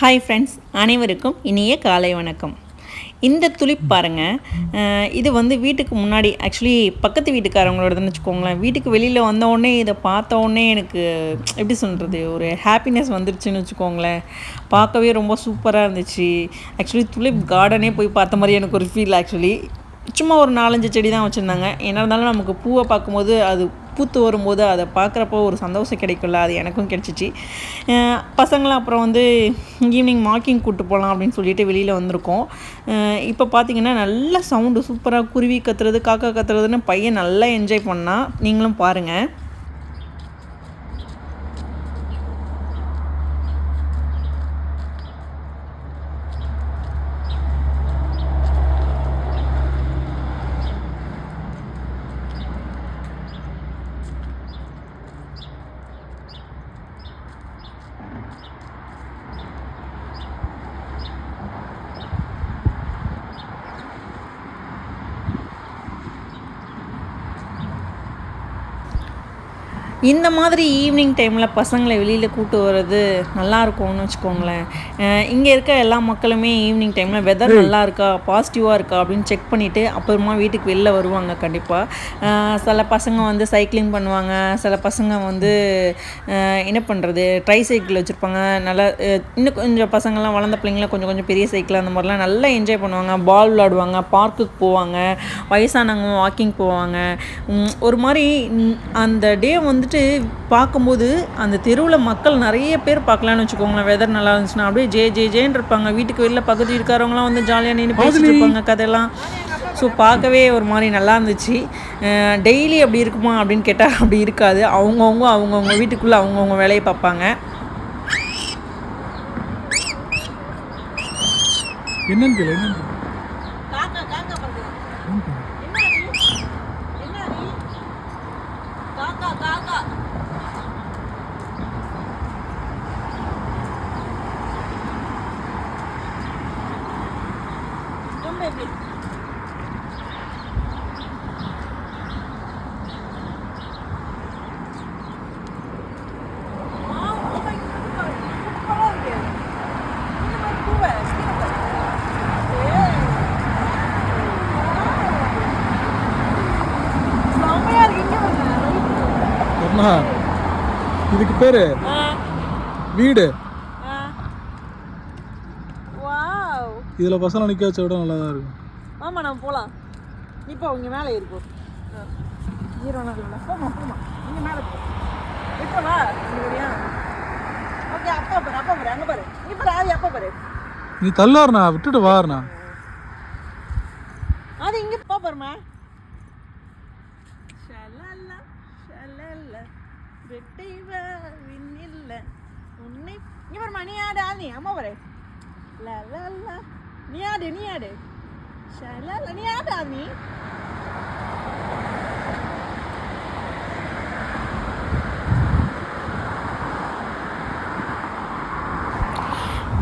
Hi friends அனைவருக்கும் இனிய காலை வணக்கம். இந்த துளிப் பாருங்கள் இது வந்து வீட்டுக்கு முன்னாடி ஆக்சுவலி பக்கத்து வீட்டுக்காரங்களோடதுன்னு வச்சுக்கோங்களேன். வீட்டுக்கு வெளியில் வந்த இதை பார்த்த உடனே எனக்கு எப்படி சொல்கிறது ஒரு ஹாப்பினஸ் வந்துருச்சுன்னு வச்சுக்கோங்களேன். பார்க்கவே ரொம்ப சூப்பராக இருந்துச்சு. ஆக்சுவலி துளிப் கார்டனே போய் பார்த்த மாதிரி எனக்கு ஒரு ஃபீல் ஆக்சுவலி சும்மா ஒரு நாலஞ்சு செடி தான் வச்சுருந்தாங்க. என்ன இருந்தாலும் நமக்கு பூவை பார்க்கும்போது அது பூத்து வரும்போது அதை பார்க்குறப்போ ஒரு சந்தோஷம் கிடைக்கும்ல அது எனக்கும் கிடச்சிச்சு. பசங்களாம் அப்புறம் வந்து ஈவினிங் வாக்கிங் கூப்பிட்டு போகலாம் அப்படின்னு சொல்லிட்டு வெளியில் வந்திருக்கோம். இப்போ பார்த்தீங்கன்னா நல்ல சவுண்டு சூப்பராக குருவி கத்துறது காக்கா கத்துறதுன்னு பையன் நல்லா என்ஜாய் பண்ணால் நீங்களும் பாருங்கள் இந்த மாதிரி ஈவினிங் டைமில் பசங்களை வெளியில் கூட்டு வர்றது நல்லா இருக்கும்னு வச்சுக்கோங்களேன் இங்கே இருக்க எல்லா மக்களுமே ஈவினிங் டைமில் வெதர் நல்லா இருக்கா பாசிட்டிவாக இருக்கா அப்படின்னு செக் பண்ணிவிட்டு அப்புறமா வீட்டுக்கு வெளில வருவாங்க கண்டிப்பாக சில பசங்க வந்து சைக்கிளிங் பண்ணுவாங்க. சில பசங்க வந்து என்ன பண்ணுறது ட்ரை சைக்கிள் வச்சுருப்பாங்க. நல்லா இன்னும் கொஞ்சம் பசங்கள்லாம் வளர்ந்த பிள்ளைங்களாம் கொஞ்சம் கொஞ்சம் பெரிய சைக்கிள் அந்த மாதிரிலாம் நல்லா என்ஜாய் பண்ணுவாங்க. பால் விளாடுவாங்க பார்க்குக்கு போவாங்க. வயசானவங்க வாக்கிங் போவாங்க. ஒரு மாதிரி அந்த டே வந்துட்டு பார்க்கும்போது அந்த தெருவில் மக்கள் நிறைய பேர் பார்க்கலான்னு வச்சுக்கோங்களேன். வெதர் நல்லா இருந்துச்சுன்னா அப்படியே ஜே ஜே ஜேன்னு இருப்பாங்க. வீட்டுக்கு வெளில பக்கத்து வீட்டுக்காரவங்களாம் வந்து ஜாலியாக நின்று பேசிட்டு இருப்பாங்க கதையெல்லாம். ஸோ பார்க்கவே ஒரு மாதிரி நல்லா இருந்துச்சு. டெய்லி அப்படி இருக்குமா அப்படின்னு கேட்டால் அப்படி இருக்காது. அவங்கவுங்க அவங்கவுங்க வீட்டுக்குள்ளே அவங்கவுங்க வேலையை பார்ப்பாங்க. என்னன்னு கேளு என்னன்னு கேளு. காக்கா காக்கா பண்ணுறேன் என்னன்னு கேளு. என்ன நீ என்ன நீ காக்கா காக்கா ரொம்ப எப்படி அம்மா இதுக்கு பேரு வீடு. வாவ். இதுல பசங்க நிக்க வச்ச விட நல்லா தான் இருக்கும். ஆமா நம்ம போலாம். இப்போ அவங்க மேலே இருக்கும் ஹீரோ நல்லா போமா போமா மேலே போ. இப்போ வா. இங்க ஓகே அப்பா பாரு அப்பா பாரு அங்க பாரு. நீ பாரு ஆதி அப்பா பாரு. நீ தள்ளாருண்ணா விட்டுட்டு வாருண்ணா. அது இங்க பா பாருமா ஷலல. ஷலல. வெட்டை வா விண்ணில்ல. உன்னை இங்க பாருமா நீ ஆடு ஆ நீ அம்மா பாரு. ல ல ல நீ ஆடு நீ ஆடு. ஷலல. நீ ஆடு ஆ நீ.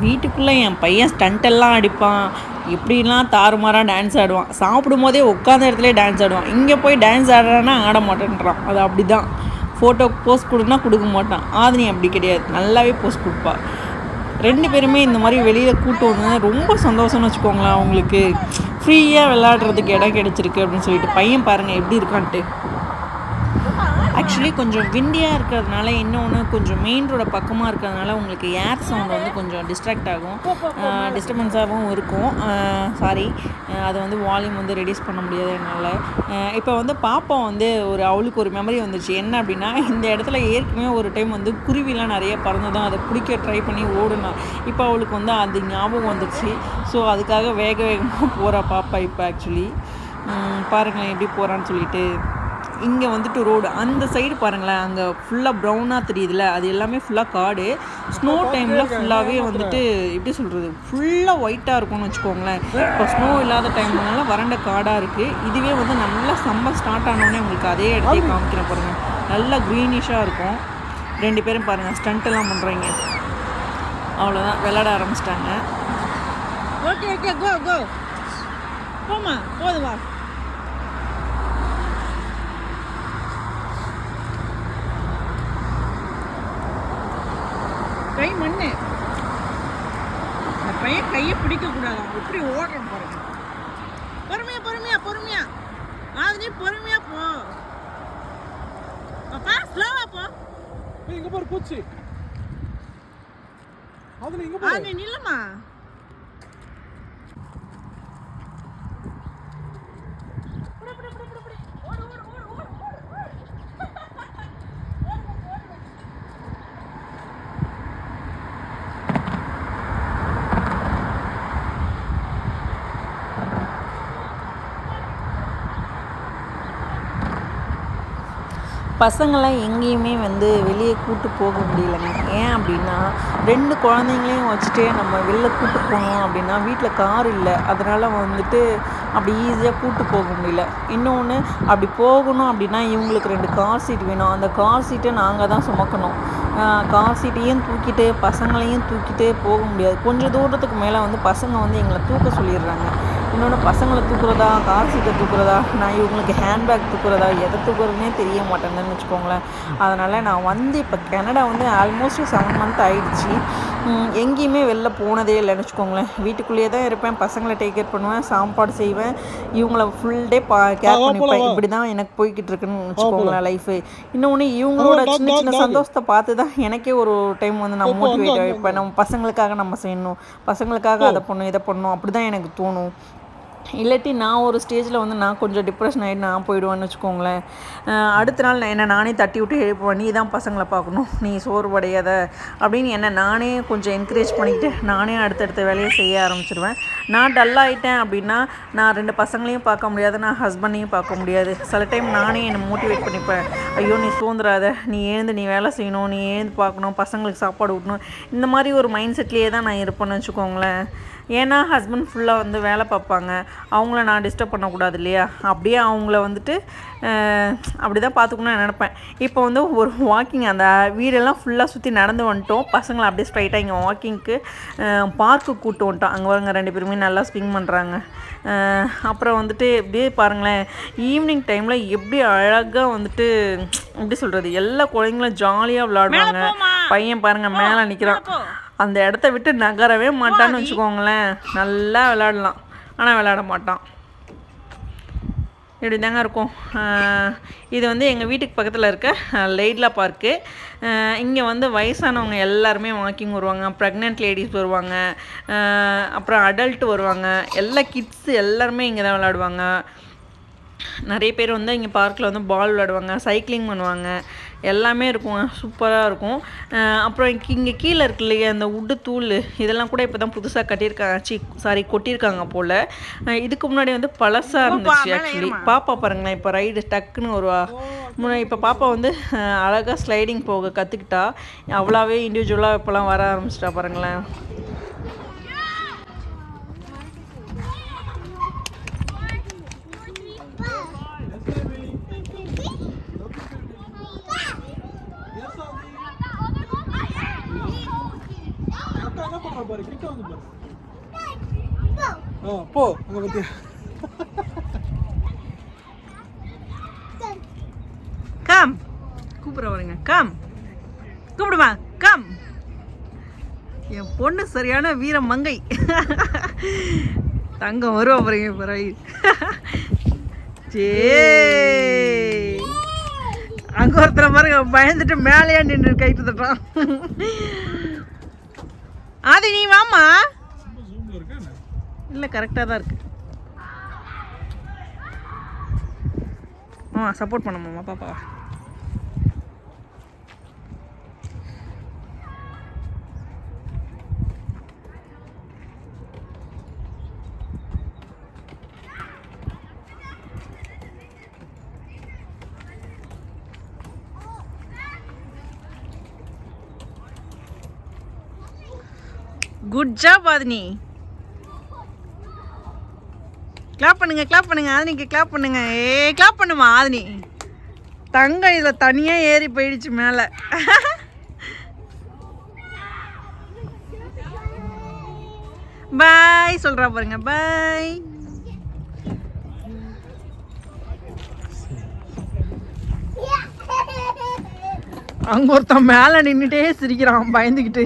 வீட்டுக்குள்ளே என் பையன் ஸ்டண்டெல்லாம் அடிப்பான். இப்படிலாம் தாறுமாறாக டான்ஸ் ஆடுவான். சாப்பிடும் போதே உட்காந்த இடத்துல டான்ஸ் ஆடுவான். இங்கே போய் டான்ஸ் ஆடுறான்னா ஆட மாட்டேன்றான். அது அப்படி தான் ஃபோட்டோ போஸ்ட் கொடுனா கொடுக்க மாட்டான். ஆதினி அப்படி கிடையாது. நல்லாவே போஸ்ட் கொடுப்பா. ரெண்டு பேருமே இந்த மாதிரி வெளியில் கூட்டு வந்ததுன்னா ரொம்ப சந்தோஷம்னு வச்சுக்கோங்களேன் அவங்களுக்கு. ஃப்ரீயாக விளையாடுறதுக்கு இடம் கிடச்சிருக்கு அப்படின்னு சொல்லிட்டு பையன் பாருங்கள் எப்படி இருக்கான்ட்டு. ஆக்சுவலி கொஞ்சம் விண்டியாக இருக்கிறதுனால இன்னொன்று கொஞ்சம் மெயின் ரோட பக்கமாக இருக்கிறதுனால உங்களுக்கு ஏர் சவுண்ட் வந்து கொஞ்சம் டிஸ்ட்ராக்ட் ஆகும். டிஸ்டர்பன்ஸாகவும் இருக்கும். சாரி அதை வந்து வால்யூம் வந்து ரெடியூஸ் பண்ண முடியாது என்னால். இப்போ வந்து பாப்பா வந்து ஒரு அவளுக்கு ஒரு மெமரி வந்துச்சு என்ன அப்படின்னா இந்த இடத்துல ஏற்கனவே ஒரு டைம் வந்து குருவிலாம் நிறைய பறந்ததும் அதை பிடிக்க ட்ரை பண்ணி ஓடுனா. இப்போ அவளுக்கு வந்து அது ஞாபகம் வந்துச்சு ஸோ அதுக்காக வேக வேகமாக போகிறா பாப்பா இப்போ ஆக்சுவலி பாருங்களேன் எப்படி போகிறான்னு சொல்லிட்டு. இங்கே வந்துட்டு ரோடு அந்த சைடு பாருங்களேன் அங்கே ஃபுல்லாக ப்ரௌனாக தெரியுதுல்ல அது எல்லாமே ஃபுல்லாக காடு. ஸ்னோ டைமில் ஃபுல்லாகவே வந்துட்டு எப்படி சொல்கிறது ஃபுல்லாக ஒயிட்டாக இருக்கும்னு வச்சுக்கோங்களேன். இப்போ ஸ்னோ இல்லாத டைம்னால வறண்ட காடாக இருக்குது இதுவே வந்து நல்லா சம்மர் ஸ்டார்ட் ஆனோடனே உங்களுக்கு அதே இடத்தையே காமிக்கிறேன் பாருங்கள் நல்லா க்ரீனிஷாக இருக்கும். ரெண்டு பேரும் பாருங்கள் ஸ்டண்ட்டெல்லாம் பண்ணுறீங்க அவ்வளோதான் விளையாட ஆரம்பிச்சிட்டாங்க. ஓகே ஓகே கோ கோ போமா போதும் பையன் கையை பிடிக்கக்கூடாது அவன் எப்படி ஓடுறான் பாருங்க பொறுமையா பொறுமையா பொறுமையா. ஆதினி பொறுமையா போ. பாப்பா ஸ்லோவா போ. இங்க பாரு பூச்சி. அதுல இங்க பாரு. நில்லுமா பசங்களாம் எங்கேயுமே வந்து வெளியே கூட்டு போக முடியலங்க. ஏன் அப்படின்னா ரெண்டு குழந்தைங்களையும் வச்சுட்டே நம்ம வெளில கூட்டு போகணும் அப்படின்னா வீட்டில் கார் இல்லை. அதனால் வந்துட்டு அப்படி ஈஸியாக கூட்டு போக முடியல. இன்னொன்று அப்படி போகணும் அப்படின்னா இவங்களுக்கு ரெண்டு கார் சீட் வேணும். அந்த கார் சீட்டை நாங்கள் தான் சுமக்கணும். கார் சீட்டையும் தூக்கிட்டு பசங்களையும் தூக்கிட்டு போக முடியாது. கொஞ்சம் தூரத்துக்கு மேலே வந்து பசங்க வந்து எங்களை தூக்க சொல்லிடுறாங்க. இன்னொன்று பசங்களை தூக்குறதா சீட்டை தூக்குறதா நான் இவங்களுக்கு ஹேண்ட்பேக் தூக்குறதா எதை தூக்குறதுனே தெரிய மாட்டேங்குதுன்னு வச்சுக்கோங்களேன். அதனால் நான் வந்து இப்போ கனடா வந்து ஆல்மோஸ்ட் செவன் மந்த் ஆயிடுச்சு. உம், எங்கேயுமே வெளில போனதே இல்லைன்னு வச்சுக்கோங்களேன். வீட்டுக்குள்ளேயே தான் இருப்பேன் பசங்களை டேக் கேர் பண்ணுவேன் சாப்பாடு செய்வேன். இவங்கள ஃபுல் டே பா கேர் பண்ணிப்பேன். இப்படி தான் எனக்கு போய்கிட்டு இருக்குன்னு வச்சுக்கோங்களேன் லைஃபு இன்னொன்று இவங்களோட சின்ன சின்ன சந்தோஷத்தை பார்த்து தான் எனக்கே ஒரு டைம் வந்து நான் மோட்டிவேட் ஆகிப்பேன் நம்ம பசங்களுக்காக நம்ம செய்யணும். பசங்களுக்காக அதை பண்ணணும் இதை பண்ணணும். அப்படி தான் எனக்கு தோணும். இல்லாட்டி நான் ஒரு ஸ்டேஜில் வந்து நான் கொஞ்சம் டிப்ரெஷன் ஆகிட்டு நான் போயிடுவேன்னு வச்சுக்கோங்களேன். அடுத்த நாள் நான் என்னை நானே தட்டி விட்டு எழுப்புவேன் நீ தான் பசங்களை பார்க்கணும். நீ சோர்வடையாத அப்படின்னு என்னை நானே கொஞ்சம் என்கரேஜ் பண்ணிக்கிட்டு நானே அடுத்தடுத்த வேலையை செய்ய ஆரம்பிச்சிருவேன். நான் டல் ஆகிட்டேன் அப்படின்னா நான் ரெண்டு பசங்களையும் பார்க்க முடியாது. நான் ஹஸ்பண்டையும் பார்க்க முடியாது. சில டைம் நானே என்னை மோட்டிவேட் பண்ணிப்பேன். ஐயோ நீ சோந்துராத நீ எழுந்து நீ வேலை செய்யணும். நீ எழுந்து பார்க்கணும். பசங்களுக்கு சாப்பாடு ஊட்டணும். இந்த மாதிரி ஒரு மைண்ட் செட்லேயே தான் நான் இருப்பேன்னு வச்சுக்கோங்களேன். ஏன்னா ஹஸ்பண்ட் ஃபுல்லாக வந்து வேலை பார்ப்பாங்க. அவங்கள நான் டிஸ்டர்ப் பண்ணக்கூடாது இல்லையா? அப்படியே அவங்கள வந்துட்டு அப்படி தான் பார்த்துக்கணும்னு நினப்பேன். இப்போ வந்து ஒரு வாக்கிங் அந்த வீடெல்லாம் ஃபுல்லாக சுற்றி நடந்து வந்துட்டோம். பசங்களை அப்படியே ஸ்ட்ரைட்டாக இங்கே வாக்கிங்க்கு பார்க்கு கூட்டு வந்துட்டோம். அங்கே வரங்க ரெண்டு பேருமே நல்லா ஸ்விங் பண்ணுறாங்க அப்புறம் வந்துட்டு இப்படியே பாருங்களேன். ஈவினிங் டைமில் எப்படி அழகாக வந்துட்டு எப்படி சொல்கிறது எல்லா குழந்தைங்களும் ஜாலியாக விளாடுவாங்க பையன் பாருங்கள் மேலே நிற்கிறான் அந்த இடத்த விட்டு நகரவே மாட்டான்னு வச்சுக்கோங்களேன். நல்லா விளையாடலாம் ஆனால் விளையாட மாட்டான். இப்படி தாங்க இருக்கும். இது வந்து எங்கள் வீட்டுக்கு பக்கத்தில் இருக்க லைட்லா பார்க்கு. இங்கே வந்து வயசானவங்க எல்லாருமே வாக்கிங் வருவாங்க. ப்ரெக்னென்ட் லேடிஸ் வருவாங்க. அப்புறம் அடல்ட் வருவாங்க. எல்லா கிட்ஸ் எல்லாருமே இங்கே தான் விளையாடுவாங்க. நிறைய பேர் வந்து இங்கே பார்க்கில் வந்து பால் விளையாடுவாங்க சைக்கிளிங் பண்ணுவாங்க. எல்லாமே இருக்கும் சூப்பராக இருக்கும். அப்புறம் இங்கே கீழே இருக்கு இல்லையா அந்த உட்டு தூள் இதெல்லாம் கூட இப்போ தான் புதுசாக கட்டியிருக்காங்க. சி சாரி கொட்டியிருக்காங்க போல். இதுக்கு முன்னாடி வந்து பழசாக இருந்துச்சு ஆக்சுவலி பாப்பா பாருங்களேன் இப்போ ரைடு டக்குன்னு வருவா முன்ன இப்போ பாப்பா வந்து அஹ் அழகா ஸ்லைடிங் போக கற்றுக்கிட்டா அவ்வளோவே இண்டிவிஜுவலாக இப்போலாம் வர ஆரம்பிச்சிட்டா பாருங்களேன் அக்கா என்ன பண்றா பாரு கிட்ட வந்து பாரு ஆ போ அங்க பத்தியா? கம் கூப்பிட வரேங்க கம் கூப்பிடுமா? கம் என் பொண்ணு சரியான வீர மங்கை. தங்கம் வருவா பாருங்க பிறகு சே அங்க ஒருத்தர பாருங்க பயந்துட்டு மேலேயே நின்று கைட்டு தட்டான் அது நீ வாமா இல்லை கரெக்டாக தான் இருக்குது ஆ சப்போர்ட் பண்ணமாம்மா பாப்பா குட் ஜாப் ஆதினி கிளாப் பண்ணுங்க கிளாப் பண்ணுங்க ஆதினிக்கு கிளாப் பண்ணுங்க. ஏ கிளாப் பண்ணுமா ஆதினி? தங்க இதில் தனியாக ஏறி போயிடுச்சு மேலே. பாய் சொல்கிறா பாருங்க பாய் அங்க ஒருத்தன் மேலே நின்றுட்டே சிரிக்கிறான் பயந்துக்கிட்டு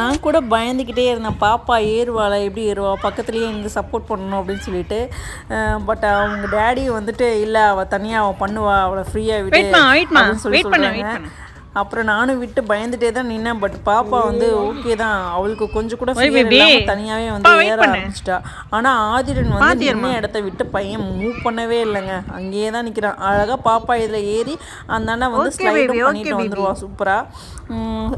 நான் கூட பயந்துக்கிட்டே இருந்தேன். பாப்பா ஏறுவாளா எப்படி ஏறுவா? பக்கத்துலேயே இருந்து சப்போர்ட் பண்ணணும் அப்படின்னு சொல்லிட்டு. பட் அவங்க டேடி வந்துட்டு இல்லை அவள் தனியாக அவள் பண்ணுவா அவளை ஃப்ரீயாக விட்டு. அப்படின்னு சொல்லி Wait அப்புறம் நானும் விட்டு பயந்துட்டே தான் நின்னேன். பட் பாப்பா வந்து ஓகே தான். அவளுக்கு கொஞ்சம் கூட தனியாவே வந்து ஏற. ஆரம்பிச்சிட்டா. ஆனா ஆதிரன் வந்து நின்ன இடத்த விட்டு பையன் மூவ் பண்ணவே இல்லைங்க. அங்கேயே தான் நிக்கிறான். அழகா பாப்பா இதுல ஏறி அந்த அண்ணன் வந்து ஸ்லைடும் பண்ணிட்டு baby. வந்துருவா. சூப்பரா.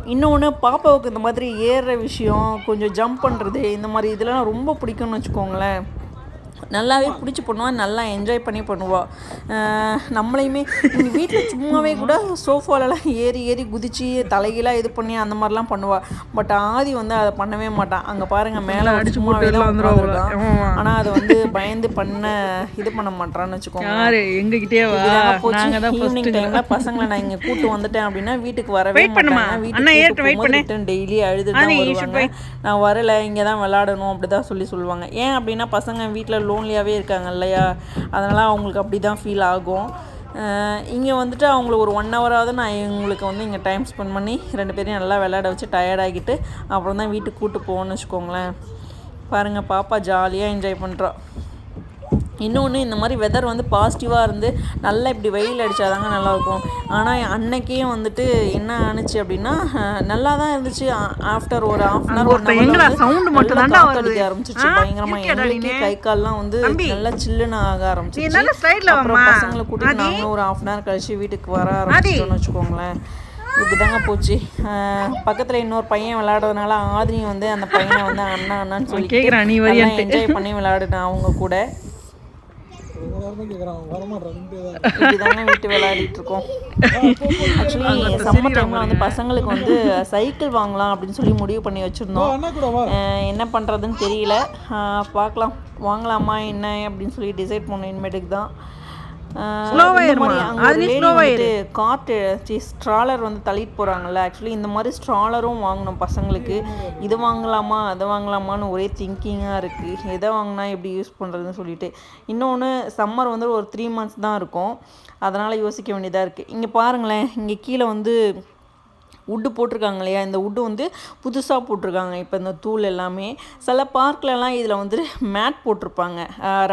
இன்னொன்று பாப்பாவுக்கு இந்த மாதிரி ஏறுற விஷயம் கொஞ்சம் ஜம்ப் பண்ணுறது இந்த மாதிரி இதெல்லாம் ரொம்ப பிடிக்கும்னு வச்சுக்கோங்களேன். நல்லாவே பிடிச்சி பண்ணுவா நல்லா என்ஜாய் பண்ணி பண்ணுவா. அஹ் நம்மளையுமே இங்கே வீட்டில் சும்மாவே கூட சோஃபாலலாம் ஏறி ஏறி குதிச்சு தலைகீழாக இது பண்ணி அந்த மாதிரிலாம் பண்ணுவா. பட் ஆதி வந்து அதை பண்ணவே மாட்டான் அங்கே பாருங்க மேலே அடிச்சு சும்மாவே தான். ஆனால் அதை வந்து பயந்து பண்ண இது பண்ண மாட்டான்னு வச்சுக்கோங்க. எங்ககிட்டயே ஈவினிங் டைம்ல பசங்களை நான் இங்க கூட்டு வந்துட்டேன் அப்படின்னா வீட்டுக்கு வரவே அண்ணா வீட்டுக்கு டெய்லி அழுது வருவாங்க. நான் வரல இங்க தான் விளையாடணும் அப்படிதான் சொல்லி சொல்லுவாங்க. ஏன் அப்படின்னா பசங்க வீட்ல லோன்லியாகவே இருக்காங்க இல்லையா? அதனால் அவங்களுக்கு அப்படி தான் ஃபீல் ஆகும் இங்கே வந்துட்டு அவங்கள ஒரு ஒன் ஹவராவது நான் இவங்களுக்கு வந்து இங்கே டைம் ஸ்பெண்ட் பண்ணி ரெண்டு பேரையும் நல்லா விளையாட வச்சு டயர்ட் ஆகிட்டு அப்புறம் தான் வீட்டுக்கு கூட்டு போகணும்னு வச்சுக்கோங்களேன். பாருங்கள் பாப்பா ஜாலியாக என்ஜாய் பண்ணுறா இன்னொன்று இந்த மாதிரி வெதர் வந்து பாசிட்டிவாக இருந்து நல்லா இப்படி வெயில் அடித்தாதாங்க நல்லாயிருக்கும் ஆனால் அன்னைக்கே வந்துட்டு என்ன ஆணுச்சு அப்படின்னா நல்லா தான் இருந்துச்சு ஆஃப்டர் ஒரு ஆஃப் அன் எங்கடா sound மட்டும் தான்டா வருது. அடிக்க ஆரம்பிச்சிச்சு ஆ? பயங்கரமா இருக்கியாடா எங்களுக்கே கை கால்லாம் வந்து. நல்லா சில்லுன்னு ஆக ஆரம்பிச்சிச்சு அப்புறம். பசங்களை கூட்டிட்டு? நாங்களும் ஒரு ஆஃப் அன் ஹவர் கழிச்சு வீட்டுக்கு வர ஆரம்பிச்சிட்டோம்னு வச்சுக்கோங்களேன் இப்படிதாங்க போச்சு பக்கத்துல இன்னொரு பையன் விளையாடுறதுனால ஆதினி வந்து அந்த பையனை வந்து அண்ணா அண்ணான்னு சொல்லி. என்ஜாய் பண்ணி விளையாடுனேன் அவங்க கூட வீட்டு விளையாடிட்டு இருக்கோம். ஆக்சுவலி சம்மர் டைம்ல வந்து பசங்களுக்கு வந்து சைக்கிள் வாங்கலாம் அப்படின்னு சொல்லி முடிவு பண்ணி வச்சிருந்தோம். என்ன பண்ணுறதுன்னு தெரியல. பார்க்கலாம். வாங்கலாமா என்ன அப்படின்னு சொல்லி டிசைட் பண்ண இனிமேட்டுக்கு தான். காட்டு ஸ்ட்ராலர் வந்து தள்ளிட்டு போகிறாங்கல்ல ஆக்சுவலி இந்த மாதிரி ஸ்ட்ராலரும் வாங்கணும் பசங்களுக்கு. இது வாங்கலாமா அதை வாங்கலாமான்னு ஒரே திங்கிங்காக இருக்குது எதை வாங்கினா எப்படி யூஸ் பண்ணுறதுன்னு சொல்லிட்டு. இன்னொன்று சம்மர் வந்து ஒரு த்ரீ மந்த்ஸ் தான் இருக்கும். அதனால் யோசிக்க வேண்டியதாக இருக்குது இங்கே பாருங்களேன் இங்கே கீழே வந்து உட்டு போட்டிருக்காங்க இல்லையா? இந்த உட்டு வந்து புதுசாக போட்டிருக்காங்க. இப்போ இந்த தூள் எல்லாமே. சில பார்க்லலாம் இதில் வந்து மேட் போட்டிருப்பாங்க.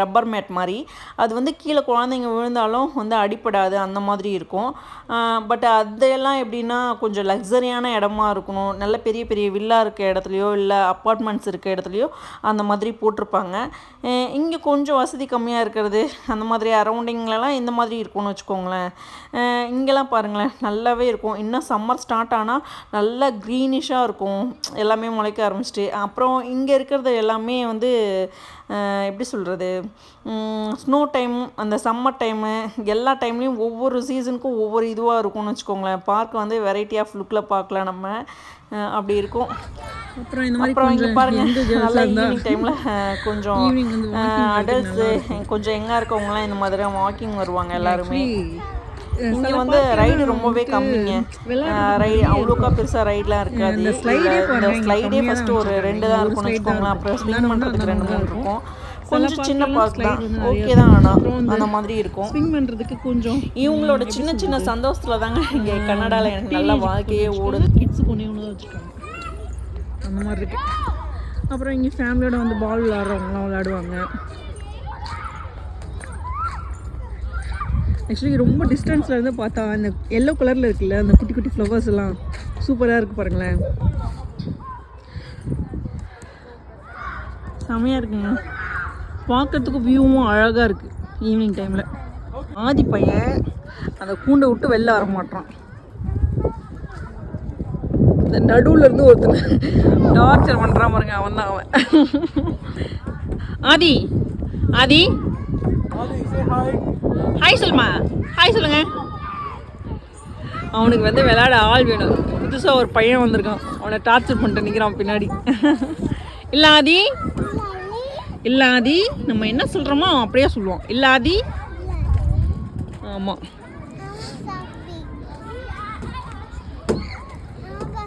ரப்பர் மேட் மாதிரி. அது வந்து கீழே குழந்தைங்க விழுந்தாலும் வந்து அடிப்படாது அந்த மாதிரி இருக்கும். பட் அதெல்லாம் எப்படின்னா கொஞ்சம் லக்ஸரியான இடமா இருக்கணும். நல்ல பெரிய பெரிய வில்லா இருக்க இடத்துலையோ இல்லை அப்பார்ட்மெண்ட்ஸ் இருக்க இடத்துலையோ அந்த மாதிரி போட்டிருப்பாங்க. இங்கே கொஞ்சம் வசதி கம்மியாக இருக்கிறது. அந்த மாதிரி அரௌண்டிங்லலாம் இந்த மாதிரி இருக்கும்னு வச்சுக்கோங்களேன். இங்கெல்லாம் பாருங்களேன். நல்லாவே இருக்கும். இன்னும் சம்மர் ஸ்டார்ட் ஆனால் நல்லா க்ரீனிஷாக இருக்கும். எல்லாமே முளைக்க ஆரம்பிச்சிட்டு. அப்புறம் இங்கே இருக்கிறது எல்லாமே வந்து எப்படி சொல்கிறது ஸ்னோ டைம் அந்த சம்மர் டைமு எல்லா டைம்லேயும் ஒவ்வொரு சீசனுக்கும் ஒவ்வொரு இதுவாக இருக்கும்னு வச்சுக்கோங்களேன். பார்க் வந்து வெரைட்டி ஆஃப் லுக்கில் பார்க்கலாம் நம்ம. அப்படி இருக்கும். அப்புறம் இந்த மாதிரி அப்புறம் இங்க பாருங்க. நல்லா ஈவினிங் டைம்ல கொஞ்சம் அடல்ட்ஸு கொஞ்சம் எங்கா இருக்கவங்கலாம் இந்த மாதிரி வாக்கிங் வருவாங்க எல்லாருமே. இங்க வந்து ரைடு ரொம்பவே கம்மிங்க. ரைடு அவ்வளோக்கா பெருசா ரைட்லாம் இருக்காது. இந்த ஸ்லைடே தான் ஒரு. ரெண்டு தான் இருக்கும்னு வச்சுக்கோங்களேன். அப்புறம். ஸ்விங் பண்ணுறதுக்கு ரெண்டு மூணு இருக்கும். கொஞ்சம் சின்ன பார்க் தான் ஓகே தான் ஆனால் அந்த மாதிரி இருக்கும். ஸ்விங் பண்றதுக்கு கொஞ்சம் இவங்களோட சின்ன சின்ன சந்தோஷத்துல தாங்க இங்க கன்னடால எனக்கு நல்லா வாழ்க்கையே ஓடுது. கிட்ஸ் கொண்டு ஒன்று வச்சுருக்காங்க அந்த மாதிரி இருக்கு. அப்புறம் இங்கே ஃபேமிலியோட வந்து பால் விளாட்றவங்களாம் விளையாடுவாங்க ஆக்சுவலி ரொம்ப டிஸ்டன்ஸில் இருந்து பார்த்தா அந்த எல்லோ கலரில் இருக்குல்ல அந்த குட்டி குட்டி ஃப்ளவர்ஸ் எல்லாம் சூப்பராக இருக்குது பாருங்களேன். செமையாக இருக்குங்க. பார்க்கறதுக்கு வியூவும் அழகாக இருக்குது ஈவினிங் டைமில் ஆதி பையன் அந்த கூண்டை விட்டு வெளில வர மாட்டான் இந்த நடுவில் இருந்து ஒருத்தன் டார்ச்சர் பண்ணுறான் பாருங்க அவன் தான் அவன். ஆதி ஆதி. ஆதி ஹாய் சொல்லுமா. ஹாய் சொல்லுங்க. அவனுக்கு வந்து விளையாட ஆள் வேணும். புதுசாக ஒரு பையன் வந்திருக்கான். அவனை டார்ச்சர் பண்ணிட்டு நிற்கிறான் பின்னாடி. இல்லாதி. இல்லாதி. நம்ம என்ன சொல்கிறோமோ அப்படியே சொல்லுவான். இல்லாதி. ஆமாம்